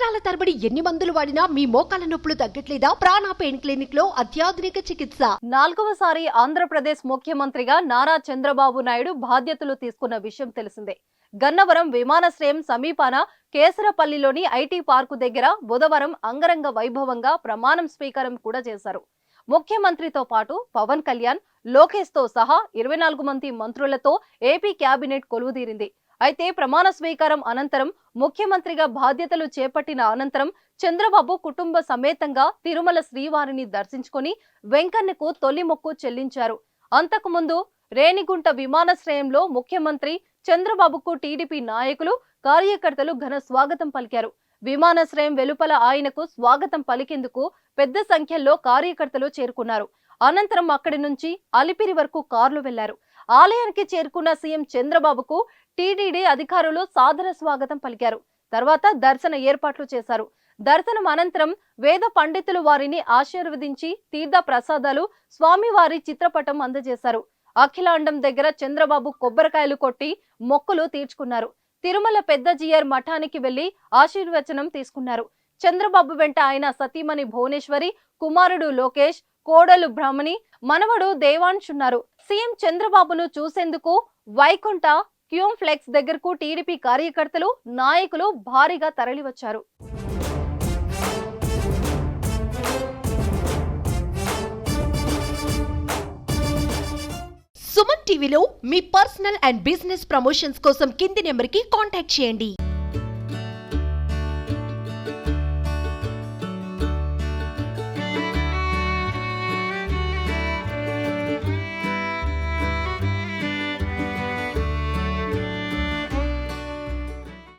సంవత్సరాల తరబడి ఎన్ని మందులు వాడినా మీ మోకాల నొప్పులు తగ్గట్లేదా? ప్రాణ పెయిన్ క్లినిక్లో అత్యాధునిక చికిత్స. నాలుగవసారి ఆంధ్రప్రదేశ్ ముఖ్యమంత్రిగా నారా చంద్రబాబు నాయుడు బాధ్యతలు తీసుకున్న విషయం తెలిసిందే. గన్నవరం విమానాశ్రయం సమీపాన కేసరపల్లిలోని ఐటీ పార్కు దగ్గర బుధవారం అంగరంగ వైభవంగా ప్రమాణం స్వీకారం కూడా చేశారు. ముఖ్యమంత్రితో పాటు పవన్ కళ్యాణ్ లోకేష్తో సహా ఇరవై నాలుగు మంది మంత్రులతో ఏపీ కేబినెట్ కొలువుదీరింది. అయితే ప్రమాణ స్వీకారం అనంతరం ముఖ్యమంత్రిగా బాధ్యతలు చేపట్టిన అనంతరం చంద్రబాబు కుటుంబ సమేతంగా తిరుమల శ్రీవారిని దర్శించుకుని వెంకన్నకు తొలి మొక్కు చెల్లించారు. అంతకుముందు రేణిగుంట విమానాశ్రయంలో ముఖ్యమంత్రి చంద్రబాబుకు టీడీపీ నాయకులు కార్యకర్తలు ఘన స్వాగతం పలికారు. విమానాశ్రయం వెలుపల ఆయనకు స్వాగతం పలికేందుకు పెద్ద సంఖ్యలో కార్యకర్తలు చేరుకున్నారు. అనంతరం అక్కడి నుంచి అలిపిరి వరకు కార్లు వెళ్ళారు. ఆలయానికి చేరుకున్న సీఎం చంద్రబాబుకు టీడీడీ అధికారులు సాదర స్వాగతం పలికారు. తర్వాత దర్శన ఏర్పాట్లు చేశారు. దర్శనం అనంతరం వేద పండితులు వారిని ఆశీర్వదించి తీర్థ ప్రసాదాలు స్వామివారి చిత్రపటం అందజేశారు. అఖిలాండం దగ్గర చంద్రబాబు కొబ్బరికాయలు కొట్టి మొక్కులు తీర్చుకున్నారు. తిరుమల పెద్ద జియర్ మఠానికి వెళ్ళి ఆశీర్వచనం తీసుకున్నారు. చంద్రబాబు వెంట ఆయన సతీమణి భువనేశ్వరి కుమారుడు లోకేష్ కోడలు బ్రహ్మణి మనవడు దేవాన్షున్నారు సీఎం చంద్రబాబును చూసేందుకు వైకుంఠ క్యూమ్ ఫ్లెక్స్ దగ్గరకు టీడీపీ కార్యకర్తలు నాయకులు భారీగా తరలివచ్చారు. సుమన్ టీవీలో మీ పర్సనల్ అండ్ బిజినెస్ ప్రమోషన్స్ కోసం కింది నెంబర్కి కాంటాక్ట్ చేయండి.